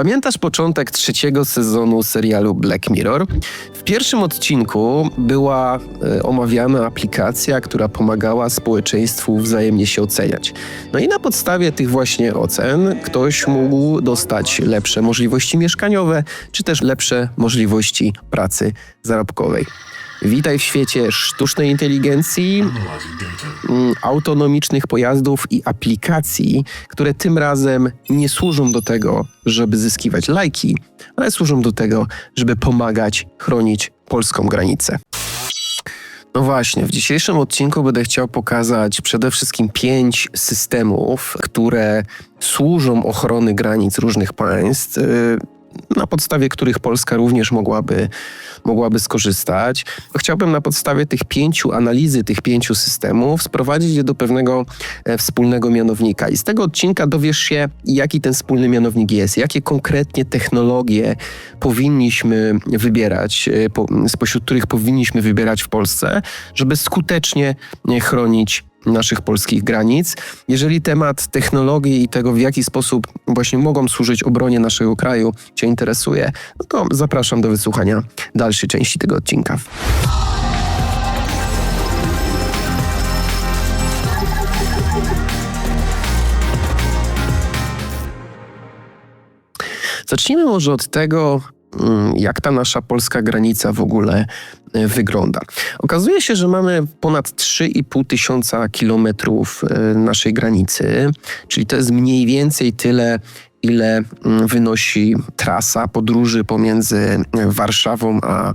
Pamiętasz początek trzeciego sezonu serialu Black Mirror? W pierwszym odcinku była e, omawiana aplikacja, która pomagała społeczeństwu wzajemnie się oceniać. No i na podstawie tych właśnie ocen ktoś mógł dostać lepsze możliwości mieszkaniowe, czy też lepsze możliwości pracy zarobkowej. Witaj w świecie sztucznej inteligencji, mm, autonomicznych pojazdów i aplikacji, które tym razem nie służą do tego, żeby zyskiwać lajki, ale służą do tego, żeby pomagać chronić polską granicę. No właśnie, w dzisiejszym odcinku będę chciał pokazać przede wszystkim pięć systemów, które służą ochrony granic różnych państw. Na podstawie których Polska również mogłaby, mogłaby skorzystać. Chciałbym na podstawie tych pięciu analizy, tych pięciu systemów sprowadzić je do pewnego e, wspólnego mianownika. I z tego odcinka dowiesz się, jaki ten wspólny mianownik jest, jakie konkretnie technologie powinniśmy wybierać, e, po, spośród których powinniśmy wybierać w Polsce, żeby skutecznie e, chronić naszych polskich granic. Jeżeli temat technologii i tego, w jaki sposób właśnie mogą służyć obronie naszego kraju, Cię interesuje, no to zapraszam do wysłuchania dalszej części tego odcinka. Zacznijmy może od tego, jak ta nasza polska granica w ogóle e, wygląda. Okazuje się, że mamy ponad 3,5 tysiąca kilometrów e, naszej granicy, czyli to jest mniej więcej tyle, ile mm, wynosi trasa podróży pomiędzy Warszawą a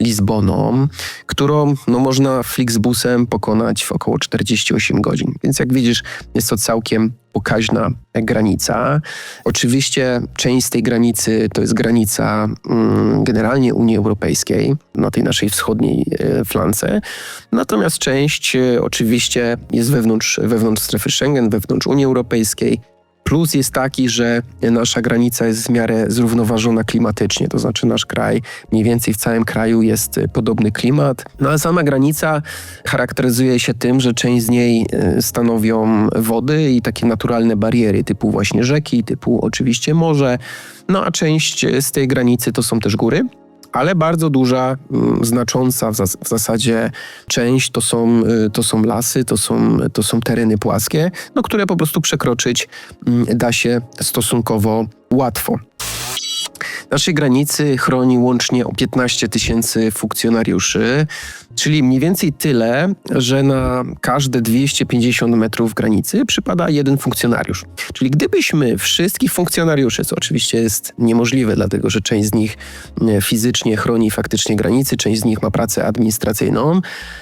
Lizboną, którą no, można Flixbusem pokonać w około 48 godzin. Więc jak widzisz, jest to całkiem pokaźna granica. Oczywiście część z tej granicy to jest granica mm, generalnie Unii Europejskiej, na tej naszej wschodniej e, flance. Natomiast część e, oczywiście jest wewnątrz, wewnątrz strefy Schengen, wewnątrz Unii Europejskiej. Plus jest taki, że nasza granica jest w miarę zrównoważona klimatycznie, to znaczy nasz kraj, mniej więcej w całym kraju jest y, podobny klimat. No ale sama granica charakteryzuje się tym, że część z niej y, stanowią wody i takie naturalne bariery, typu właśnie rzeki, typu oczywiście morze. No a część z tej granicy to są też góry ale bardzo duża, mm, znacząca w, zas w, zasadzie część to są, y, to są lasy, to są, to są tereny płaskie, no, które po prostu przekroczyć mm, da się stosunkowo łatwo. Naszej granicy chroni łącznie o 15 tysięcy funkcjonariuszy, czyli mniej więcej tyle, że na każde 250 metrów granicy przypada jeden funkcjonariusz. Czyli gdybyśmy wszystkich funkcjonariuszy, co oczywiście jest niemożliwe, dlatego że część z nich e, fizycznie chroni faktycznie granicy, część z nich ma pracę administracyjną,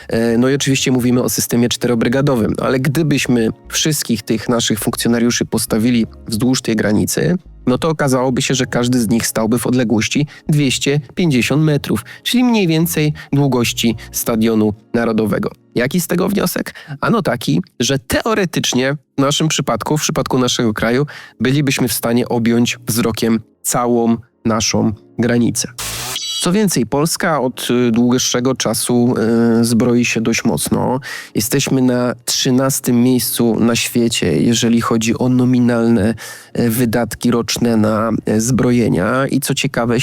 e, no i oczywiście mówimy o systemie czterobrygadowym, ale gdybyśmy wszystkich tych naszych funkcjonariuszy postawili wzdłuż tej granicy, no to okazałoby się, że każdy z nich stałby w odległości 250 metrów, czyli mniej więcej długości Stadionu Narodowego. Jaki z tego wniosek? Ano taki, że teoretycznie w naszym przypadku, w przypadku naszego kraju, bylibyśmy w stanie objąć wzrokiem całą naszą granicę. Co więcej, Polska od y, dłuższego czasu y, zbroi się dość mocno. Jesteśmy na 13 miejscu na świecie, jeżeli chodzi o nominalne y, wydatki roczne na zbrojenia i co ciekawe,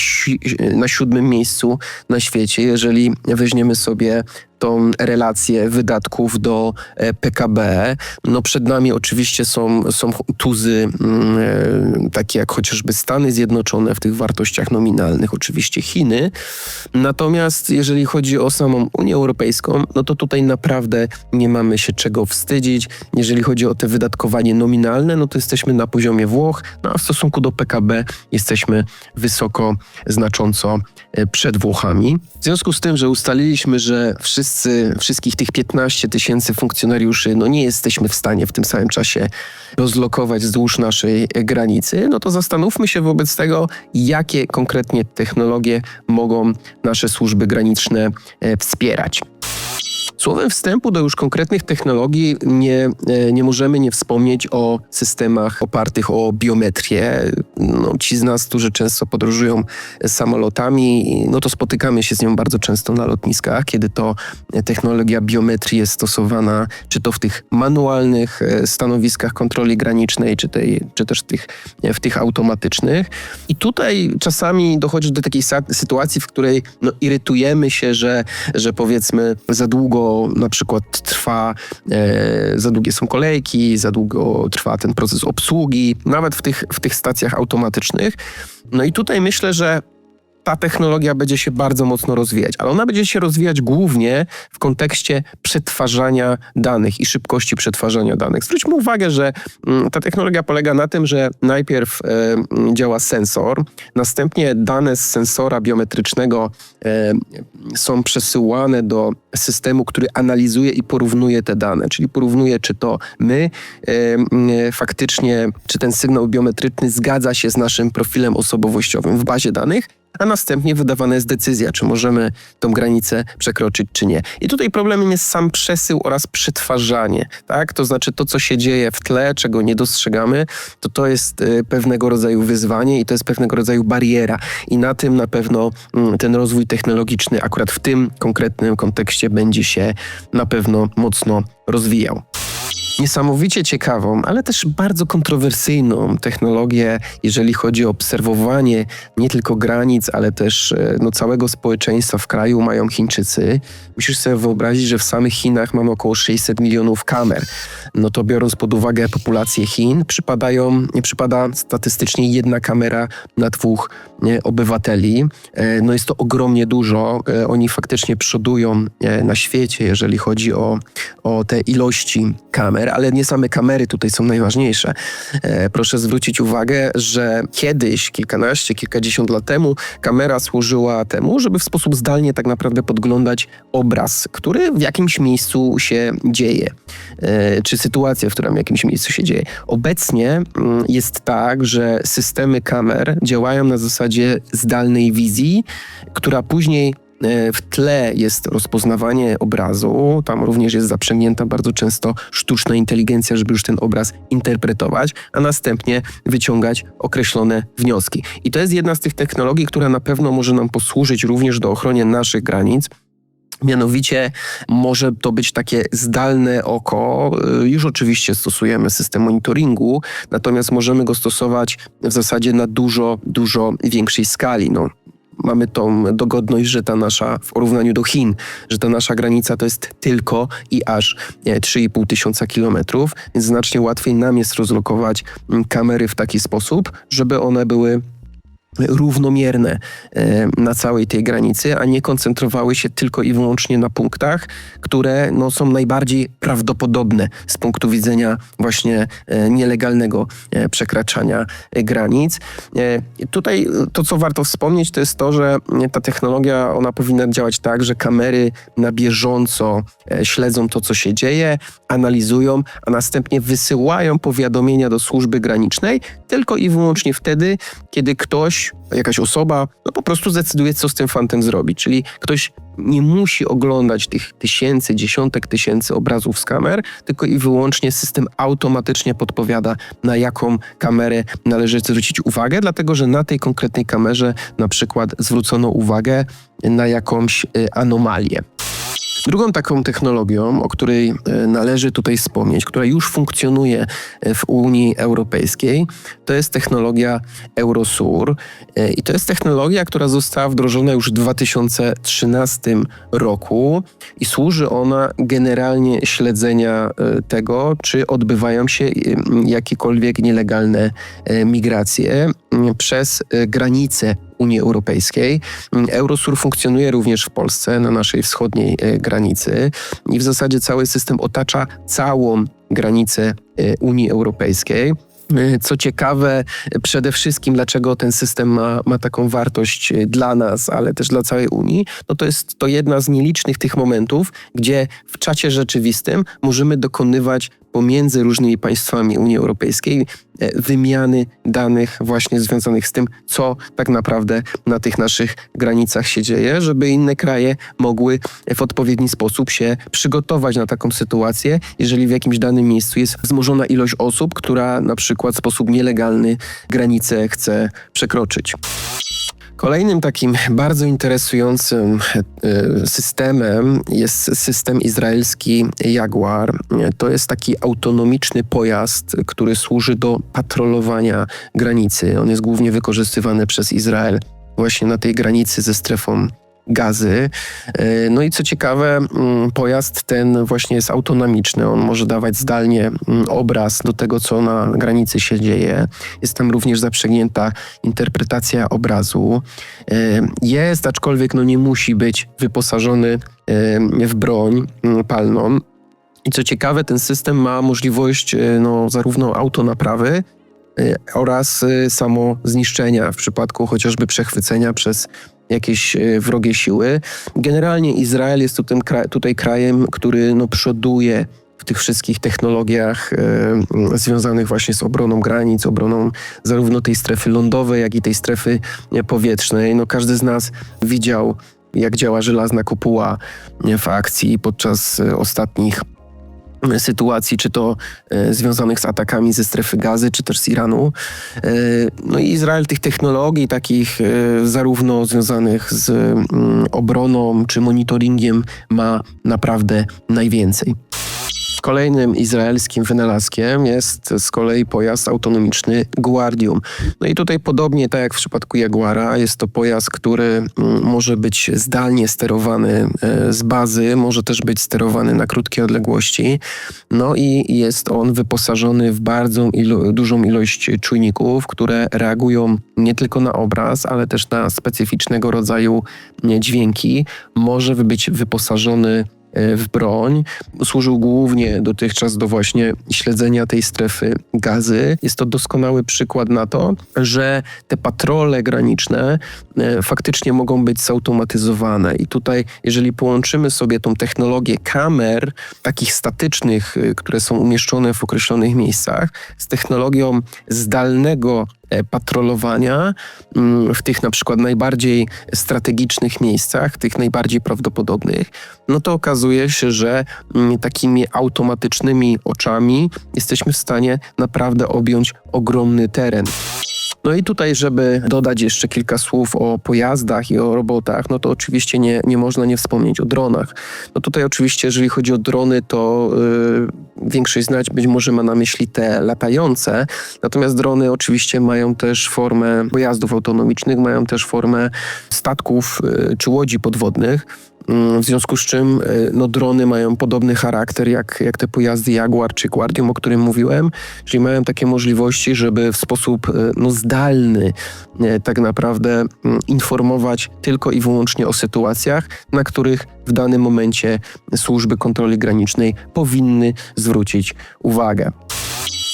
na siódmym miejscu na świecie, jeżeli weźmiemy sobie tą relację wydatków do e, PKB. No przed nami oczywiście są, są tuzy mm, e, takie jak chociażby Stany Zjednoczone w tych wartościach nominalnych, oczywiście Chiny. Natomiast jeżeli chodzi o samą Unię Europejską, no to tutaj naprawdę nie mamy się czego wstydzić. Jeżeli chodzi o te wydatkowanie nominalne, no to jesteśmy na poziomie Włoch, no a w stosunku do PKB jesteśmy wysoko, znacząco e, przed Włochami. W związku z tym, że ustaliliśmy, że wszyscy wszyscy, wszystkich tych 15 tysięcy funkcjonariuszy, no nie jesteśmy w stanie w tym samym czasie rozlokować wzdłuż naszej granicy, no to zastanówmy się wobec tego, jakie konkretnie technologie mogą nasze służby graniczne e, wspierać. Słowem wstępu do już konkretnych technologii nie, e, nie możemy nie wspomnieć o systemach opartych o biometrię. No, ci z nas, którzy często podróżują samolotami, no to spotykamy się z nią bardzo często na lotniskach, kiedy to technologia biometrii jest stosowana, czy to w tych manualnych e, stanowiskach kontroli granicznej, czy, tej, czy też w tych, w tych automatycznych. I tutaj czasami dochodzi do takiej sytuacji, w której no, irytujemy się, że, że powiedzmy za długo na przykład trwa, e, za długie są kolejki, za długo trwa ten proces obsługi, nawet w tych, w tych stacjach automatycznych. No i tutaj myślę, że ta technologia będzie się bardzo mocno rozwijać, ale ona będzie się rozwijać głównie w kontekście przetwarzania danych i szybkości przetwarzania danych. Zwróćmy uwagę, że mm, ta technologia polega na tym, że najpierw e, działa sensor, następnie dane z sensora biometrycznego e, są przesyłane do systemu, który analizuje i porównuje te dane, czyli porównuje, czy to my e, faktycznie, czy ten sygnał biometryczny zgadza się z naszym profilem osobowościowym w bazie danych a następnie wydawana jest decyzja, czy możemy tą granicę przekroczyć, czy nie. I tutaj problemem jest sam przesył oraz przetwarzanie, tak? To znaczy to, co się dzieje w tle, czego nie dostrzegamy, to to jest y, pewnego rodzaju wyzwanie i to jest pewnego rodzaju bariera. I na tym na pewno mm, ten rozwój technologiczny akurat w tym konkretnym kontekście będzie się na pewno mocno rozwijał niesamowicie ciekawą, ale też bardzo kontrowersyjną technologię, jeżeli chodzi o obserwowanie nie tylko granic, ale też e, no, całego społeczeństwa w kraju mają Chińczycy. Musisz sobie wyobrazić, że w samych Chinach mamy około 600 milionów kamer. No to biorąc pod uwagę populację Chin, przypadają, przypada statystycznie jedna kamera na dwóch nie, obywateli. E, no jest to ogromnie dużo. E, oni faktycznie przodują na świecie, jeżeli chodzi o, o te ilości kamer ale nie same kamery tutaj są najważniejsze. E, proszę zwrócić uwagę, że kiedyś, kilkanaście, kilkadziesiąt lat temu, kamera służyła temu, żeby w sposób zdalnie tak naprawdę podglądać obraz, który w jakimś miejscu się dzieje, e, czy sytuację, w którym w jakimś miejscu się dzieje. Obecnie mm, jest tak, że systemy kamer działają na zasadzie zdalnej wizji, która później w tle jest rozpoznawanie obrazu, tam również jest zaprzęgnięta bardzo często sztuczna inteligencja, żeby już ten obraz interpretować, a następnie wyciągać określone wnioski. I to jest jedna z tych technologii, która na pewno może nam posłużyć również do ochrony naszych granic. Mianowicie może to być takie zdalne oko. E, już oczywiście stosujemy system monitoringu, natomiast możemy go stosować w zasadzie na dużo, dużo większej skali. No, mamy tą dogodność, że ta nasza, w porównaniu do Chin, że ta nasza granica to jest tylko i aż 3,5 tysiąca kilometrów, więc znacznie łatwiej nam jest rozlokować kamery w taki sposób, żeby one były równomierne e, na całej tej granicy, a nie koncentrowały się tylko i wyłącznie na punktach, które no, są najbardziej prawdopodobne z punktu widzenia właśnie e, nielegalnego e, przekraczania granic. Tutaj to, co warto wspomnieć, to jest to, że ta technologia, ona powinna działać tak, że kamery na bieżąco śledzą to, co się dzieje, analizują, a następnie wysyłają powiadomienia do służby granicznej tylko i wyłącznie wtedy, kiedy ktoś jakaś osoba, no po prostu zdecyduje, co z tym fantem zrobić. Czyli ktoś nie musi oglądać tych tysięcy, dziesiątek tysięcy obrazów z kamer, tylko i wyłącznie system automatycznie podpowiada, na jaką kamerę należy zwrócić uwagę, dlatego że na tej konkretnej kamerze na przykład zwrócono uwagę na jakąś y, anomalię. Drugą taką technologią, o której e, należy tutaj wspomnieć, która już funkcjonuje e, w Unii Europejskiej, to jest technologia Eurosur. E, I to jest technologia, która została wdrożona już w 2013 roku i służy ona generalnie śledzenia tego, czy odbywają się jakiekolwiek nielegalne migracje przez granice Unii Europejskiej. Eurosur funkcjonuje również w Polsce, na naszej wschodniej e, granicy i w zasadzie cały system otacza całą granicę e, Unii Europejskiej. E, co ciekawe, przede wszystkim, dlaczego ten system ma, ma taką wartość dla nas, ale też dla całej Unii, no to jest to jedna z nielicznych tych momentów, gdzie w czacie rzeczywistym możemy dokonywać pomiędzy różnymi państwami Unii Europejskiej e, wymiany danych właśnie związanych z tym, co tak naprawdę na tych naszych granicach się dzieje, żeby inne kraje mogły w odpowiedni sposób się przygotować na taką sytuację, jeżeli w jakimś danym miejscu jest wzmożona ilość osób, która na przykład w sposób nielegalny granicę chce przekroczyć. Kolejnym takim bardzo interesującym e, systemem jest system izraelski Jaguar. To jest taki autonomiczny pojazd, który służy do patrolowania granicy. On jest głównie wykorzystywany przez Izrael właśnie na tej granicy ze strefą gazy. E, no i co ciekawe, mm, pojazd ten właśnie jest autonomiczny. On może dawać zdalnie mm, obraz do tego, co na granicy się dzieje. Jest tam również zaprzęgnięta interpretacja obrazu. E, jest, aczkolwiek no nie musi być wyposażony e, w broń mm, palną. I co ciekawe, ten system ma możliwość no, zarówno autonaprawy, oraz samo zniszczenia w przypadku chociażby przechwycenia przez jakieś e, wrogie siły. Generalnie Izrael jest tutaj, tutaj krajem, który no, przoduje w tych wszystkich technologiach e, związanych właśnie z obroną granic, obroną zarówno tej strefy lądowej, jak i tej strefy powietrznej. No, każdy z nas widział, jak działa żelazna kopuła w akcji podczas e, ostatnich sytuacji, czy to e, związanych z atakami ze strefy gazy, czy też z Iranu. E, no i Izrael tych technologii takich e, zarówno związanych z mm, obroną, czy monitoringiem ma naprawdę najwięcej. Kolejnym izraelskim wynalazkiem jest z kolei pojazd autonomiczny Guardium. No i tutaj podobnie tak jak w przypadku Jaguara, jest to pojazd, który mm, może być zdalnie sterowany e, z bazy, może też być sterowany na krótkie odległości. No i jest on wyposażony w bardzo ilo dużą ilość czujników, które reagują nie tylko na obraz, ale też na specyficznego rodzaju dźwięki. Może być wyposażony w broń. Służył głównie dotychczas do właśnie śledzenia tej strefy gazy. Jest to doskonały przykład na to, że te patrole graniczne e, faktycznie mogą być zautomatyzowane. I tutaj, jeżeli połączymy sobie tą technologię kamer, takich statycznych, e, które są umieszczone w określonych miejscach, z technologią zdalnego E, patrolowania mm, w tych na przykład najbardziej strategicznych miejscach, tych najbardziej prawdopodobnych, no to okazuje się, że mm, takimi automatycznymi oczami jesteśmy w stanie naprawdę objąć ogromny teren. No i tutaj, żeby dodać jeszcze kilka słów o pojazdach i o robotach, no to oczywiście nie, nie można nie wspomnieć o dronach. No tutaj oczywiście, jeżeli chodzi o drony, to yy, większość znać być może ma na myśli te latające, natomiast drony oczywiście mają też formę pojazdów autonomicznych, mają też formę statków yy, czy łodzi podwodnych. Mm, w związku z czym y, no, drony mają podobny charakter jak, jak te pojazdy Jaguar czy Guardium, o którym mówiłem, czyli mają takie możliwości, żeby w sposób y, no, zdalny y, tak naprawdę mm, informować tylko i wyłącznie o sytuacjach, na których w danym momencie służby kontroli granicznej powinny zwrócić uwagę.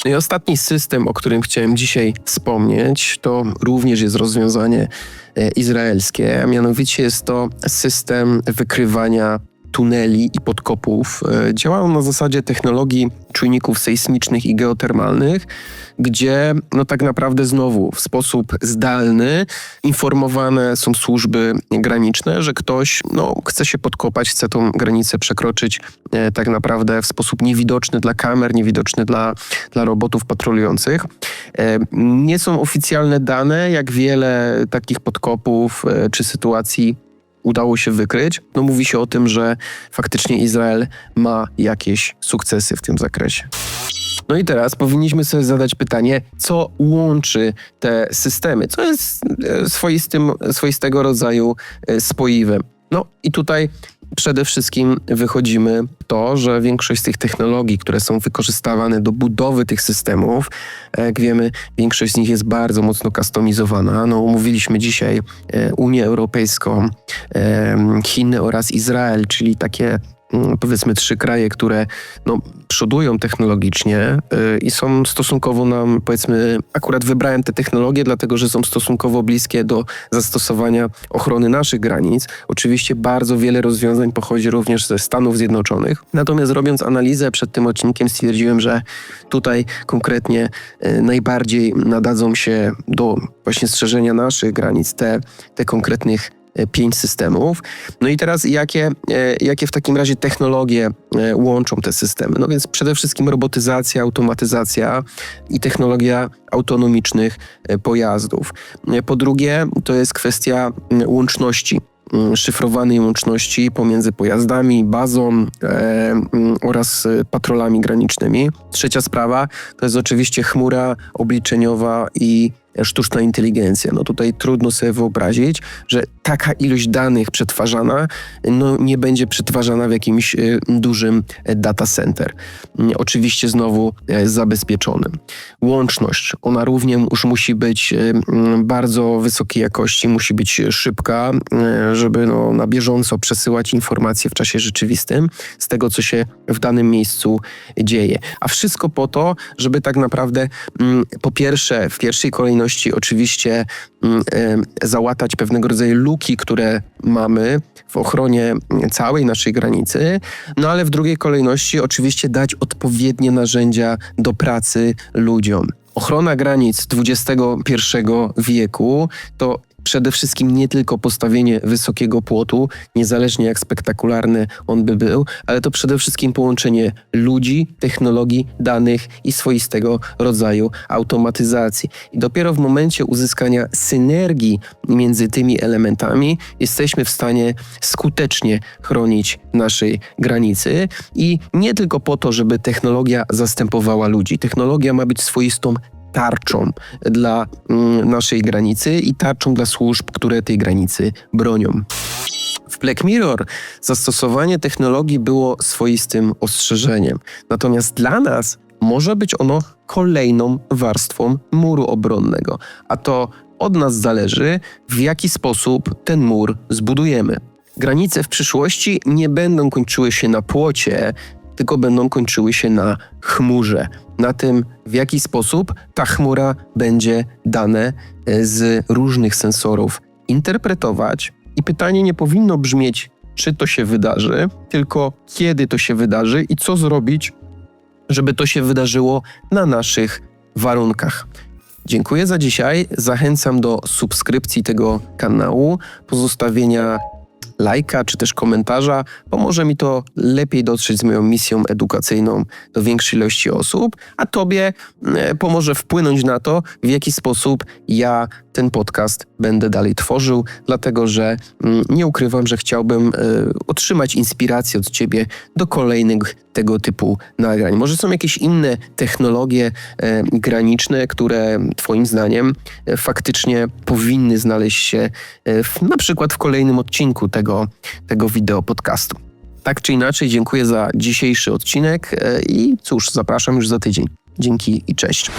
I ostatni system, o którym chciałem dzisiaj wspomnieć, to również jest rozwiązanie e, izraelskie, a mianowicie jest to system wykrywania tuneli i podkopów. E, działają na zasadzie technologii czujników sejsmicznych i geotermalnych, gdzie no tak naprawdę znowu w sposób zdalny informowane są służby graniczne, że ktoś no, chce się podkopać, chce tą granicę przekroczyć e, tak naprawdę w sposób niewidoczny dla kamer, niewidoczny dla, dla robotów patrolujących. E, nie są oficjalne dane, jak wiele takich podkopów e, czy sytuacji udało się wykryć. No mówi się o tym, że faktycznie Izrael ma jakieś sukcesy w tym zakresie. No i teraz powinniśmy sobie zadać pytanie, co łączy te systemy, co jest e, swoistym, swoistego rodzaju e, spoiwem. No i tutaj przede wszystkim wychodzimy to, że większość z tych technologii, które są wykorzystywane do budowy tych systemów, jak wiemy, większość z nich jest bardzo mocno kustomizowana. No, umówiliśmy dzisiaj e, Unię Europejską, Chiny oraz Izrael, czyli takie powiedzmy trzy kraje, które no, przodują technologicznie y, i są stosunkowo nam, powiedzmy, akurat wybrałem te technologie, dlatego że są stosunkowo bliskie do zastosowania ochrony naszych granic. Oczywiście bardzo wiele rozwiązań pochodzi również ze Stanów Zjednoczonych. Natomiast robiąc analizę przed tym odcinkiem stwierdziłem, że tutaj konkretnie y, najbardziej nadadzą się do właśnie strzeżenia naszych granic te, te konkretnych pięć systemów. No i teraz jakie, e, jakie w takim razie technologie e, łączą te systemy? No więc przede wszystkim robotyzacja, automatyzacja i technologia autonomicznych e, pojazdów. E, Po drugie, to jest kwestia łączności szyfrowanej łączności pomiędzy pojazdami, bazą e, oraz e, patrolami granicznymi. Trzecia sprawa to jest oczywiście chmura obliczeniowa i sztuczna inteligencja. No tutaj trudno sobie wyobrazić, że taka ilość danych przetwarzana no, nie będzie przetwarzana w jakimś e, dużym e, data center. Mm, Oczywiście znowu e, zabezpieczonym. Łączność, ona również musi być mm, bardzo wysokiej jakości, musi być szybka, żeby no, na bieżąco przesyłać informacje w czasie rzeczywistym z tego, co się w danym miejscu dzieje. A wszystko po to, żeby tak naprawdę mm, po pierwsze, w pierwszej kolejności oczywiście mm, załatać pewnego rodzaju luki, które mamy w ochronie całej naszej granicy, no ale w drugiej kolejności oczywiście dać odpowiednie narzędzia do pracy ludziom. Ochrona granic XXI wieku to przede wszystkim nie tylko postawienie wysokiego płotu, niezależnie jak spektakularny on by był, ale to przede wszystkim połączenie ludzi, technologii, danych i swoistego rodzaju automatyzacji. I dopiero w momencie uzyskania synergii między tymi elementami jesteśmy w stanie skutecznie chronić naszej granicy i nie tylko po to, żeby technologia zastępowała ludzi. Technologia ma być swoistą tarczą dla mm, naszej granicy i tarczą dla służb, które tej granicy bronią. W Black Mirror zastosowanie technologii było swoistym ostrzeżeniem. Natomiast dla nas może być ono kolejną warstwą muru obronnego. A to od nas zależy, w jaki sposób ten mur zbudujemy. Granice w przyszłości nie będą kończyły się na płocie, tylko będą kończyły się na chmurze. Na tym, w jaki sposób ta chmura będzie dane e, z różnych sensorów interpretować. I pytanie nie powinno brzmieć, czy to się wydarzy, tylko kiedy to się wydarzy i co zrobić, żeby to się wydarzyło na naszych warunkach. Dziękuję za dzisiaj. Zachęcam do subskrypcji tego kanału, pozostawienia lajka czy też komentarza. Pomoże mi to lepiej dotrzeć z moją misją edukacyjną do większej ilości osób, a Tobie e, pomoże wpłynąć na to, w jaki sposób ja ten podcast będę dalej tworzył, dlatego że mm, nie ukrywam, że chciałbym e, otrzymać inspirację od Ciebie do kolejnych tego typu nagrań. Może są jakieś inne technologie e, graniczne, które Twoim zdaniem e, faktycznie powinny znaleźć się e, w, na przykład w kolejnym odcinku tego, tego wideo podcastu. Tak czy inaczej, dziękuję za dzisiejszy odcinek e, i cóż, zapraszam już za tydzień. Dzięki i cześć.